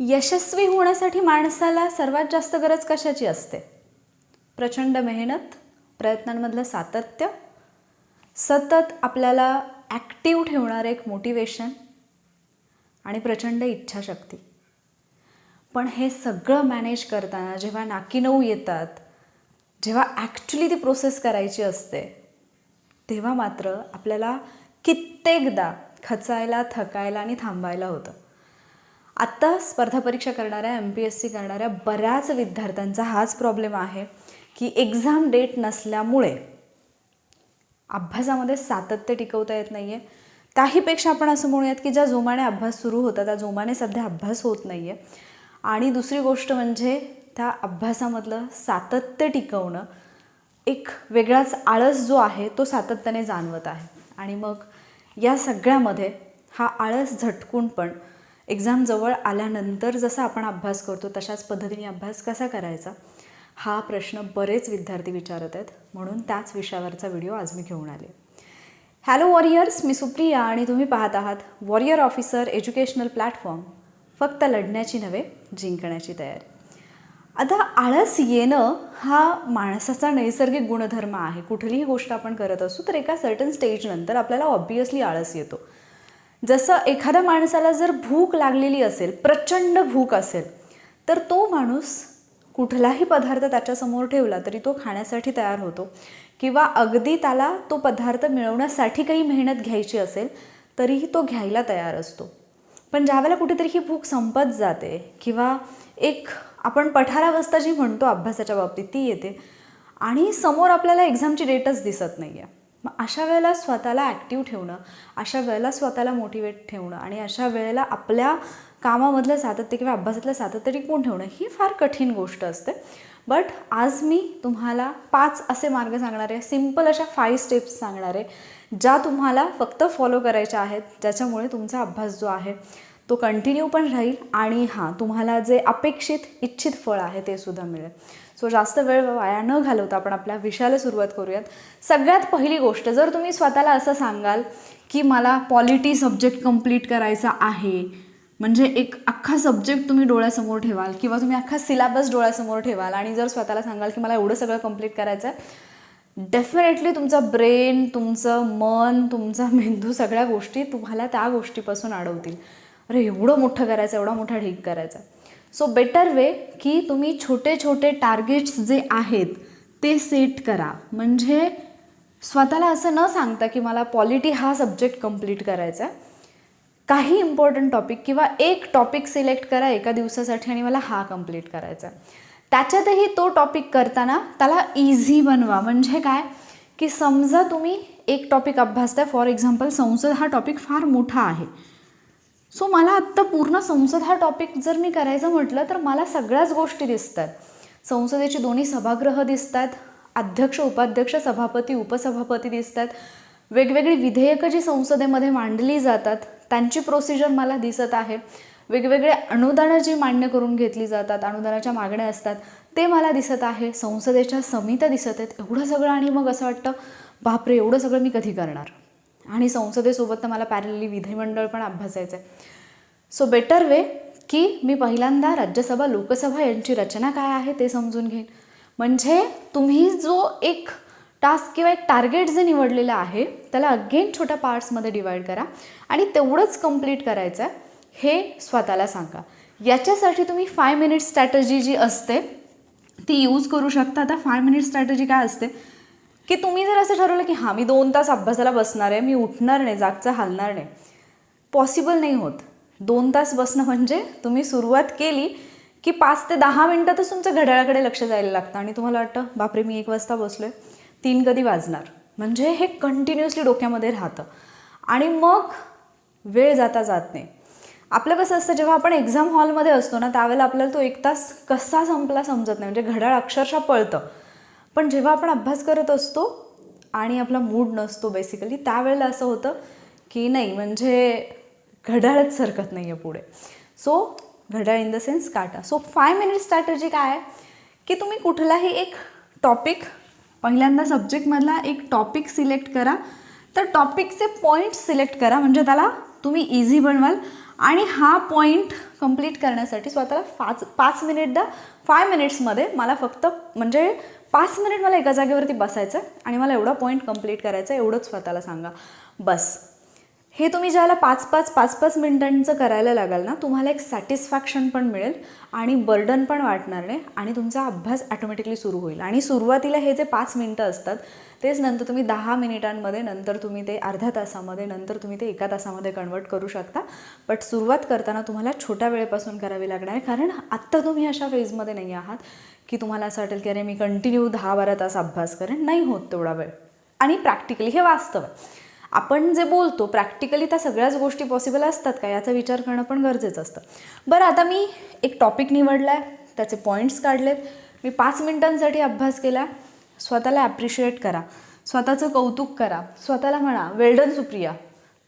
यशस्वी होण्यासाठी माणसाला सर्वात जास्त गरज कशाची असते? प्रचंड मेहनत प्रयत्नांमधलं सातत्य सतत आपल्याला ॲक्टिव्ह ठेवणारं एक मोटिवेशन आणि प्रचंड इच्छाशक्ती. पण हे सगळं मॅनेज करताना जेव्हा नाकीनऊ येतात जेव्हा ॲक्च्युली ती प्रोसेस करायची असते तेव्हा मात्र आपल्याला कित्येकदा खचायला थकायला आणि थांबायला होतं. आत्ता स्पर्धा परीक्षा करणाऱ्या एम पी एस सी करणाऱ्या बऱ्याच विद्यार्थ्यांचा हाच प्रॉब्लेम आहे की एक्झाम डेट नसल्यामुळे अभ्यासामध्ये सातत्य टिकवता येत नाही आहे त्याहीपेक्षा आपण असं म्हणूयात की ज्या जोमाने अभ्यास सुरू होता त्या जोमाने सध्या अभ्यास होत नाही आहे आणि दुसरी गोष्ट म्हणजे त्या अभ्यासामधलं सातत्य टिकवणं एक वेगळाच आळस जो आहे तो सातत्याने जाणवत आहे. आणि मग या सगळ्यामध्ये हा आळस झटकून पण एक्झाम जवळ आल्यानंतर जसा आपण अभ्यास करतो तशाच पद्धतीने अभ्यास कसा करायचा? हा प्रश्न बरेच विद्यार्थी विचारत आहेत. म्हणून त्याच विषयावरचा व्हिडिओ आज मी घेऊन आले. हॅलो वॉरियर्स मी सुप्रिया आणि तुम्ही पाहत आहात वॉरियर ऑफिसर एज्युकेशनल प्लॅटफॉर्म फक्त लढण्याची नव्हे जिंकण्याची तयारी. आता आळस येणं हा माणसाचा नैसर्गिक गुणधर्म आहे. कुठलीही गोष्ट आपण करत असू तर एका सर्टन स्टेजनंतर आपल्याला ऑब्वियसली आळस येतो. जसं एखाद्या माणसाला जर भूक लागलेली असेल प्रचंड भूक असेल तर तो माणूस कुठलाही पदार्थ त्याच्यासमोर ठेवला तरी तो खाण्यासाठी तयार होतो. किंवा अगदी त्याला तो पदार्थ मिळवण्यासाठी काही मेहनत घ्यायची असेल तरीही तो घ्यायला तयार असतो. पण ज्यावेळेला कुठेतरी ही भूक संपत जाते किंवा एक आपण पठारावस्था जी म्हणतो अभ्यासाच्या बाबतीत ती येते. आणि समोर आपल्याला एक्झामची डेटच दिसत नाही आहे मग अशा वेळेला स्वतःला ॲक्टिव्ह ठेवणं अशा वेळेला स्वतःला मोटिवेट ठेवणं आणि अशा वेळेला आपल्या कामामधलं सातत्य किंवा अभ्यासातलं सातत्य टिकवून ठेवणं ही फार कठीण गोष्ट असते. बट आज मी तुम्हाला पाच असे मार्ग सांगणार आहे सिंपल अशा फाईव्ह स्टेप्स सांगणार आहे ज्या तुम्हाला फक्त फॉलो करायच्या आहेत ज्याच्यामुळे तुमचा अभ्यास जो आहे तो कंटिन्यू पण राहील आणि हां तुम्हाला जे अपेक्षित इच्छित फळ आहे ते सुद्धा मिळेल. सो जास्त वेळ वाया न घालवता आपण आपल्या विषयाला सुरुवात करूयात. सगळ्यात पहिली गोष्ट जर तुम्ही स्वतःला असं सांगाल की मला पॉलिटी सब्जेक्ट कंप्लीट करायचा आहे म्हणजे एक अख्खा सब्जेक्ट तुम्ही डोळ्यासमोर ठेवाल किंवा तुम्ही अख्खा सिलेबस डोळ्यासमोर ठेवाल आणि जर स्वतःला सांगाल की मला एवढं सगळं कंप्लीट करायचं आहे डेफिनेटली तुमचं ब्रेन तुमचं मन तुमचा मेंदू सगळ्या गोष्टी तुम्हाला त्या गोष्टीपासून अडवतील. अरे एवढं मोठं करायचं एवढा मोठा ढीक करायचा. सो बेटर वे की तुम्ही छोटे छोटे टार्गेट्स जे आहेत ते सेट करा. म्हणजे स्वतःला असं न सांगता की मला पॉलिटी हा सब्जेक्ट कंप्लीट करायचा आहे. काही इम्पॉर्टंट टॉपिक किंवा एक टॉपिक सिलेक्ट करा एका दिवसासाठी आणि मला हा कंप्लीट करायचा आहे. त्याच्यातही तो टॉपिक करताना त्याला इझी बनवा. म्हणजे काय? की समजा तुम्ही एक टॉपिक अभ्यासताय. फॉर एक्झाम्पल संसद हा टॉपिक फार मोठा आहे. सो मला आत्ता पूर्ण संसद हा टॉपिक जर मी करायचं म्हटलं तर मला सगळ्याच गोष्टी दिसतात. संसदेची दोन्ही सभागृह दिसतात अध्यक्ष उपाध्यक्ष सभापती उपसभापती दिसतात. वेगवेगळी विधेयकं जी संसदेमध्ये मांडली जातात त्यांची प्रोसिजर मला दिसत आहे. वेगवेगळे अनुदानं जी मान्य करून घेतली जातात अनुदानाच्या मागण्या असतात ते मला दिसत आहे. संसदेच्या समित्या दिसत आहेत. एवढं सगळं आणि मग असं वाटतं बापरे एवढं सगळं मी कधी करणार? आणि संसदेसोबत तर मला पॅरलली विधिमंडळ पण अभ्यासायचं आहे सो बेटर वे की मी पहिल्यांदा राज्यसभा लोकसभा यांची रचना काय आहे ते समजून घेईन. म्हणजे तुम्ही जो एक टास्क किंवा एक टार्गेट जे निवडलेलं आहे त्याला अगेन छोट्या पार्ट्समध्ये डिवाईड करा आणि तेवढंच कंप्लीट करायचं आहे हे स्वतःला सांगा. याच्यासाठी तुम्ही फाय मिनिट स्ट्रॅटजी जी असते ती यूज करू शकता. आता फाय मिनिट स्ट्रॅटजी काय असते? की तुम्ही जर असं ठरवलं की हां मी दोन तास अभ्यासाला बसणार आहे मी उठणार नाही जागचा हलणार नाही. पॉसिबल नाही होत. दोन तास बसणं म्हणजे तुम्ही सुरुवात केली की पाच ते दहा मिनटातच तुमचं घड्याळाकडे लक्ष जायला लागतं आणि तुम्हाला वाटतं बापरे मी एक वाजता बसलो आहे तीन कधी वाजणार? म्हणजे हे कंटिन्युअसली डोक्यामध्ये राहतं. आणि मग वेळ जाता जात नाही. आपलं कसं असतं जेव्हा आपण एक्झाम हॉलमध्ये असतो ना त्यावेळेला आपल्याला तो एक तास कसा संपला समजत नाही. म्हणजे घड्याळ अक्षरशः पळतं. पण जेव्हा आपण अभ्यास करत असतो आणि आपला मूड नसतो बेसिकली त्यावेळेला असं होतं की नाही म्हणजे घड्याळच सरकत नाही आहे पुढे. सो घड्याळ इन द सेन्स काटा. सो फाय मिनिट स्ट्रॅटजी काय आहे? की तुम्ही कुठलाही एक टॉपिक पहिल्यांदा सब्जेक्टमधला एक टॉपिक सिलेक्ट करा. तर टॉपिकचे पॉईंट्स सिलेक्ट करा म्हणजे त्याला तुम्ही इझी बनवाल. आणि हा पॉईंट कंप्लीट करण्यासाठी स्वतःला पाच पाच मिनिट द्या फाय मिनिट्समध्ये मला फक्त म्हणजे पाच मिनिट मला एका जागेवरती बसायचं आहे आणि मला एवढा पॉईंट कंप्लीट करायचं आहे एवढंच स्वतःला सांगा. बस. हे तुम्ही ज्याला पाच पाच पाच पाच मिनिटांचं करायला लागाल ना तुम्हाला एक सॅटिस्फॅक्शन पण मिळेल आणि बर्डन पण वाटणार नाही आणि तुमचा अभ्यास ॲटोमॅटिकली सुरू होईल. आणि सुरुवातीला हे जे पाच मिनटं असतात तेच नंतर तुम्ही दहा मिनिटांमध्ये नंतर तुम्ही ते अर्ध्या तासामध्ये नंतर तुम्ही ते एका तासामध्ये कन्वर्ट करू शकता. बट सुरुवात करताना तुम्हाला छोट्या वेळेपासून करावी लागणार आहे. कारण आत्ता तुम्ही अशा फेजमध्ये नाही आहात की तुम्हाला असं वाटेल की अरे मी कंटिन्यू दहा बारा तास अभ्यास करेन. नाही होत तेवढा वेळ. आणि प्रॅक्टिकली हे वास्तव आहे. आपण जे बोलतो प्रॅक्टिकली त्या सगळ्याच गोष्टी पॉसिबल असतात का? याचा विचार करणं पण गरजेचं असतं. बरं आता मी एक टॉपिक निवडला आहे त्याचे पॉईंट्स काढलेत. मी पाच मिनिटांसाठी अभ्यास केला. स्वतःला ॲप्रिशिएट करा. स्वतःचं कौतुक करा. स्वतःला म्हणा वेल्डन सुप्रिया.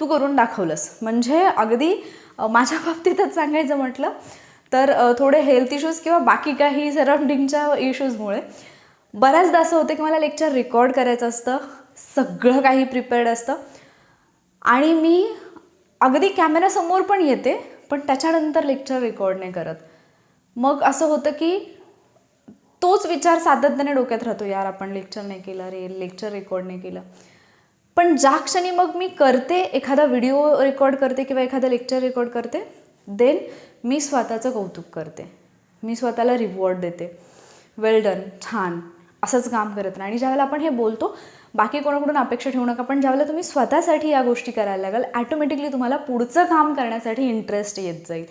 तू करून दाखवलंस. म्हणजे अगदी माझ्या बाबतीतच सांगायचं म्हटलं तर थोडे हेल्थ इश्यूज किंवा बाकी काही सराउंडिंगच्या इश्यूजमुळे बऱ्याचदा असं होतं की मला लेक्चर रेकॉर्ड करायचं असतं. सगळं काही प्रिपेअर्ड असतं. आणि मी अगदी कॅमेऱ्यासमोर पण येते पण त्याच्यानंतर लेक्चर रेकॉर्ड नाही करत. मग असं होतं की तोच विचार सातत्याने डोक्यात राहतो यार आपण लेक्चर नाही केलं रे लेक्चर रेकॉर्ड नाही केलं. पण ज्या क्षणी मग मी करते एखादा व्हिडिओ रेकॉर्ड करते किंवा एखादं लेक्चर रेकॉर्ड करते देन मी स्वतःचं कौतुक करते. मी स्वतःला रिवॉर्ड देते. वेल डन छान. असंच काम करत नाही आणि ज्यावेळेला आपण हे बोलतो बाकी कोणाकडून अपेक्षा ठेवू नका पण ज्यावेळेला तुम्ही स्वतःसाठी या गोष्टी करायला लागाल ॲटोमॅटिकली तुम्हाला पुढचं काम करण्यासाठी इंटरेस्ट येत जाईल.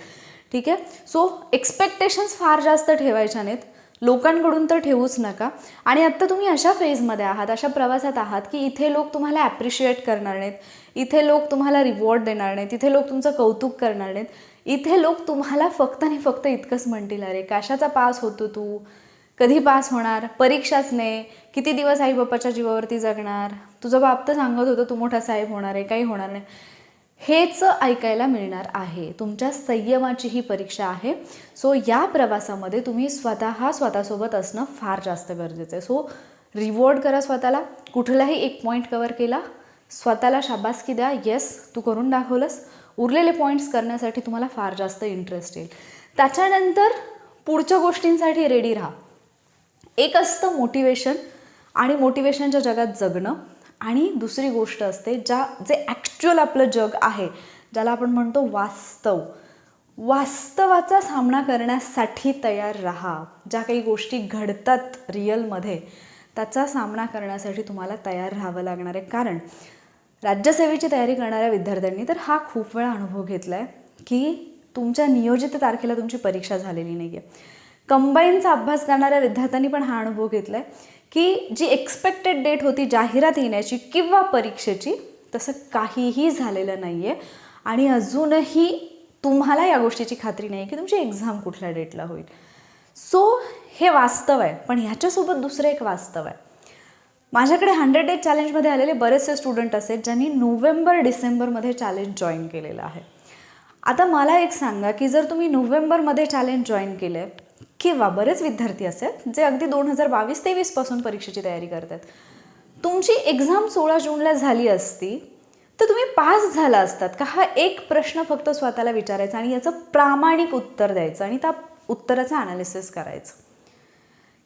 ठीक आहे? सो एक्सपेक्टेशन्स फार जास्त ठेवायच्या नाहीत. लोकांकडून तर ठेवूच नका. आणि आत्ता तुम्ही अशा फेजमध्ये आहात अशा प्रवासात आहात की इथे लोक तुम्हाला ॲप्रिशिएट करणार नाहीत. इथे लोक तुम्हाला रिवॉर्ड देणार नाहीत. इथे लोक तुमचं कौतुक करणार नाहीत. इथे लोक तुम्हाला फक्त आणि फक्त इतकंच म्हणतील अरे कशाचा पास होतो तू? कधी पास होणार? परीक्षाच नाही. किती दिवस आई बाप्पाच्या जीवावरती जगणार? तुझं बाप तर सांगत होतं तू मोठा साहेब होणार आहे काही होणार नाही. हेच ऐकायला मिळणार आहे. तुमच्या संयमाची ही परीक्षा आहे. सो या प्रवासामध्ये तुम्ही स्वतः स्वतःसोबत असणं फार जास्त गरजेचं आहे. सो रिवॉर्ड करा स्वतःला. कुठलाही एक पॉईंट कवर केला स्वतःला शाबासकी द्या. येस तू करून दाखवलंस. उरलेले पॉईंट्स करण्यासाठी तुम्हाला फार जास्त इंटरेस्ट येईल. त्याच्यानंतर पुढच्या गोष्टींसाठी रेडी राहा. एक असतं मोटिवेशन आणि मोटिवेशनच्या जगात जगणं. आणि दुसरी गोष्ट असते ज्या जे ॲक्च्युअल आपलं जग आहे ज्याला आपण म्हणतो वास्तव. वास्तवाचा सामना करण्यासाठी तयार राहा. ज्या काही गोष्टी घडतात रिअलमध्ये त्याचा सामना करण्यासाठी तुम्हाला तयार राहावं लागणार आहे. कारण राज्यसेवेची तयारी करणाऱ्या विद्यार्थ्यांनी तर हा खूप वेळा अनुभव घेतला आहे की तुमच्या नियोजित तारखेला तुमची परीक्षा झालेली नाही आहे कंबाईनचा अभ्यास करणाऱ्या विद्यार्थ्यांनी पण हा अनुभव घेतला आहे की जी एक्सपेक्टेड डेट होती जाहिरात येण्याची किंवा परीक्षेची तसं काहीही झालेलं नाही आहे आणि अजूनही तुम्हाला या गोष्टीची खात्री नाही आहे की तुमची एक्झाम कुठल्या डेटला होईल. सो हे वास्तव आहे. पण ह्याच्यासोबत दुसरं एक वास्तव आहे. माझ्याकडे हंड्रेड डेज चॅलेंजमध्ये आलेले बरेचसे स्टुडंट असेल ज्यांनी नोव्हेंबर डिसेंबरमध्ये चॅलेंज जॉईन केलेलं आहे. आता मला एक सांगा की जर तुम्ही नोव्हेंबरमध्ये चॅलेंज जॉईन केलं आहे किंवा बरेच विद्यार्थी असेल जे अगदी दोन हजार बावीस तेवीसपासून परीक्षेची तयारी करतात. तुमची एक्झाम सोळा जूनला झाली असती तर तुम्ही पास झाला असतात का? हा एक प्रश्न फक्त स्वतःला विचारायचा आणि याचं प्रामाणिक उत्तर द्यायचं आणि त्या उत्तराचं ॲनालिसिस करायचं.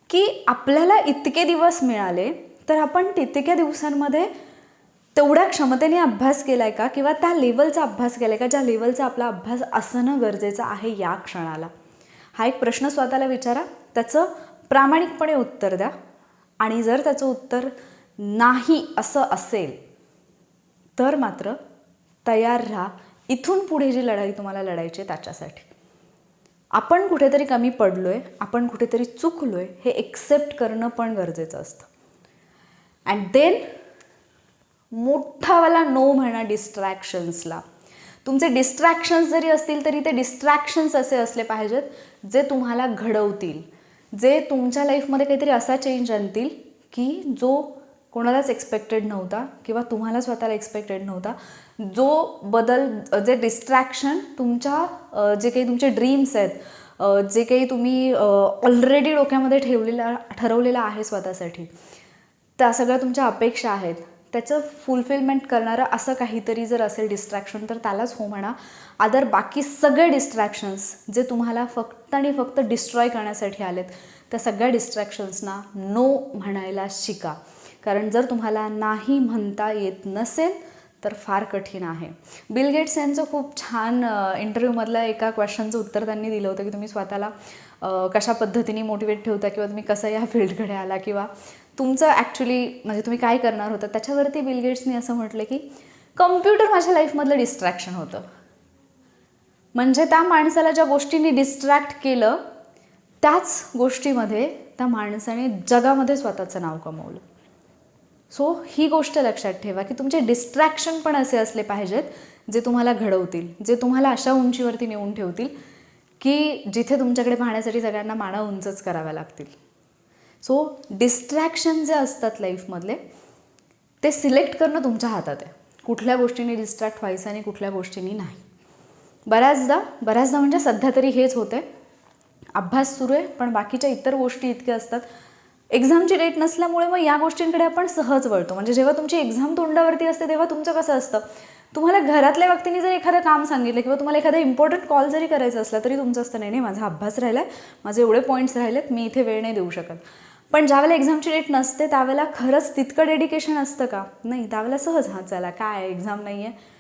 की आपल्याला इतके दिवस मिळाले तर आपण तितक्या दिवसांमध्ये तेवढ्या क्षमतेने अभ्यास केला आहे का? किंवा त्या लेवलचा अभ्यास केला आहे का? ज्या लेवलचा आपला अभ्यास असणं गरजेचं आहे या क्षणाला. हा एक प्रश्न स्वतःला विचारा. त्याचं प्रामाणिकपणे उत्तर द्या. आणि जर त्याचं उत्तर नाही असं असेल तर मात्र तयार राहा. इथून पुढे जी लढाई तुम्हाला लढायची आहे त्याच्यासाठी. आपण कुठेतरी कमी पडलो आहे आपण कुठेतरी चुकलो आहे हे एक्सेप्ट करणं पण गरजेचं असतं. अँड देन मोठावाला नो म्हणा डिस्ट्रॅक्शन्सला तुमचे डिस्ट्रॅक्शन्स जरी असतील तरी ते डिस्ट्रॅक्शन्स असे असले पाहिजेत जे तुम्हाला घडवतील. जे तुमच्या लाईफमध्ये काहीतरी असा चेंज आणतील की जो कोणालाच एक्सपेक्टेड नव्हता किंवा तुम्हाला स्वतःला एक्सपेक्टेड नव्हता. जो बदल जे डिस्ट्रॅक्शन तुमच्या जे काही तुमचे ड्रीम्स आहेत जे काही तुम्ही ऑलरेडी डोक्यामध्ये ठेवलेला ठरवलेलं आहे स्वतःसाठी. त्या सगळ्या तुमच्या अपेक्षा आहेत. त्याचं फुलफिलमेंट करणारं असं काहीतरी जर असेल डिस्ट्रॅक्शन तर त्यालाच हो म्हणा. अदर बाकी सगळे डिस्ट्रॅक्शन्स जे तुम्हाला फक्त आणि फक्त डिस्ट्रॉय करण्यासाठी आलेत त्या सगळ्या डिस्ट्रॅक्शन्सना नो म्हणायला शिका. कारण जर तुम्हाला नाही म्हणता येत नसेल तर फार कठीण आहे. बिल गेट्स यांचं खूप छान इंटरव्ह्यूमधलं एका क्वेश्चनचं उत्तर त्यांनी दिलं होतं की तुम्ही स्वतःला कशा पद्धतीने मोटिवेट ठेवता किंवा तुम्ही कसं या फील्डकडे आला किंवा तुमचं ॲक्च्युली म्हणजे तुम्ही काय करणार होतं? त्याच्यावरती बिल गेट्सनी असं म्हटलं की कम्प्युटर माझ्या लाईफमधलं डिस्ट्रॅक्शन होतं. म्हणजे त्या माणसाला ज्या गोष्टींनी डिस्ट्रॅक्ट केलं त्याच गोष्टीमध्ये त्या माणसाने जगामध्ये स्वतःचं नाव कमवलं. सो ही गोष्ट लक्षात ठेवा की तुमचे डिस्ट्रॅक्शन पण असे असले पाहिजेत जे तुम्हाला घडवतील जे तुम्हाला अशा उंचीवरती नेऊन ठेवतील की जिथे तुमच्याकडे पाहण्यासाठी सगळ्यांना माना उंचच कराव्या लागतील. सो डिस्ट्रॅक्शन जे असतात लाईफमधले ते सिलेक्ट करणं तुमच्या हातात आहे. कुठल्या गोष्टींनी डिस्ट्रॅक्ट व्हायचं आणि कुठल्या गोष्टींनी नाही. बऱ्याचदा बऱ्याचदा म्हणजे सध्या तरी हेच होते अभ्यास सुरू आहे पण बाकीच्या इतर गोष्टी इतक्या असतात एक्झामची डेट नसल्यामुळे मग या गोष्टींकडे आपण सहज वळतो. म्हणजे जेव्हा तुमची एक्झाम तोंडावरती असते तेव्हा तुमचं कसं असतं? तुम्हाला घरातल्या व्यक्तीने जर एखादं काम सांगितलं किंवा तुम्हाला एखादा इम्पॉर्टंट कॉल जरी करायचा असला तरी तुमचं असतं नाही नाही माझा अभ्यास राहिला आहे माझे एवढे पॉईंट्स राहिलेत. मी इथे वेळ नाही देऊ शकत. पण ज्यावेळेला एक्झामची डेट नसते त्यावेळेला खरंच तितकं डेडिकेशन असतं का? नाही त्यावेळेला सहज हात झाला काय एक्झाम नाही आहे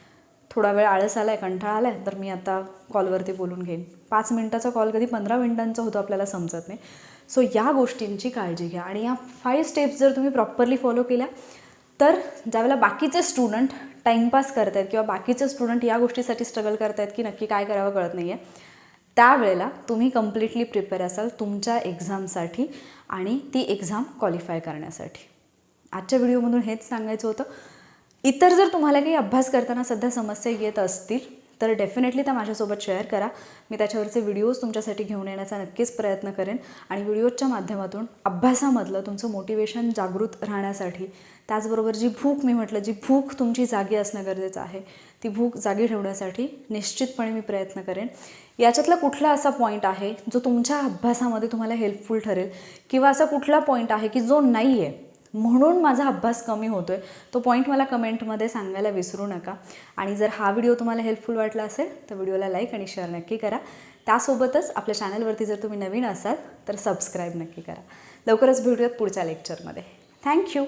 थोडा वेळ आळस आला आहे कंटाळा आला आहे तर मी आता कॉलवरती बोलून घेईन. पाच मिनटाचा कॉल कधी पंधरा मिनटांचा होतो आपल्याला समजत नाही. सो या गोष्टींची काळजी घ्या आणि या फाईव्ह स्टेप्स जर तुम्ही प्रॉपरली फॉलो केल्या तर ज्यावेळेला बाकीचे स्टुडंट टाईमपास आहेत किंवा बाकीचे स्टुडंट या गोष्टीसाठी स्ट्रगल करत आहेत की नक्की काय करावं कळत नाही आहे त्यावेळेला तुम्ही कम्प्लिटली प्रिपेअर असाल तुमच्या एक्झामसाठी आणि ती एक्झाम क्वालिफाय करण्यासाठी. आजच्या व्हिडिओमधून हेच सांगायचं होतं. इतर जर तुम्हाला काही अभ्यास करताना सध्या समस्या येत असतील तर डेफिनेटली त्या माझ्यासोबत शेअर करा. मी त्याच्यावरचे व्हिडिओज तुमच्यासाठी घेऊन येण्याचा नक्कीच प्रयत्न करेन. आणि व्हिडिओजच्या माध्यमातून अभ्यासामधलं तुमचं मोटिवेशन जागृत राहण्यासाठी त्याचबरोबर जी भूक मी म्हटलं जी भूक तुमची जागी असणं गरजेचं आहे ती भूक जागी ठेवण्यासाठी निश्चितपणे मी प्रयत्न करेन. याच्यातला कुठला असा पॉईंट आहे जो तुमच्या अभ्यासामध्ये तुम्हाला हेल्पफुल ठरेल किंवा असा कुठला पॉईंट आहे की जो नाही आहे म्हणून माझा अभ्यास कमी होतो आहे तो पॉईंट मला कमेंटमध्ये सांगायला विसरू नका. आणि जर हा व्हिडिओ तुम्हाला हेल्पफुल वाटला असेल तर व्हिडिओला लाईक आणि शेअर नक्की करा. त्यासोबतच आपल्या चॅनलवरती जर तुम्ही नवीन असाल तर सबस्क्राईब नक्की करा. लवकरच भेटूयात पुढच्या लेक्चरमध्ये थँक्यू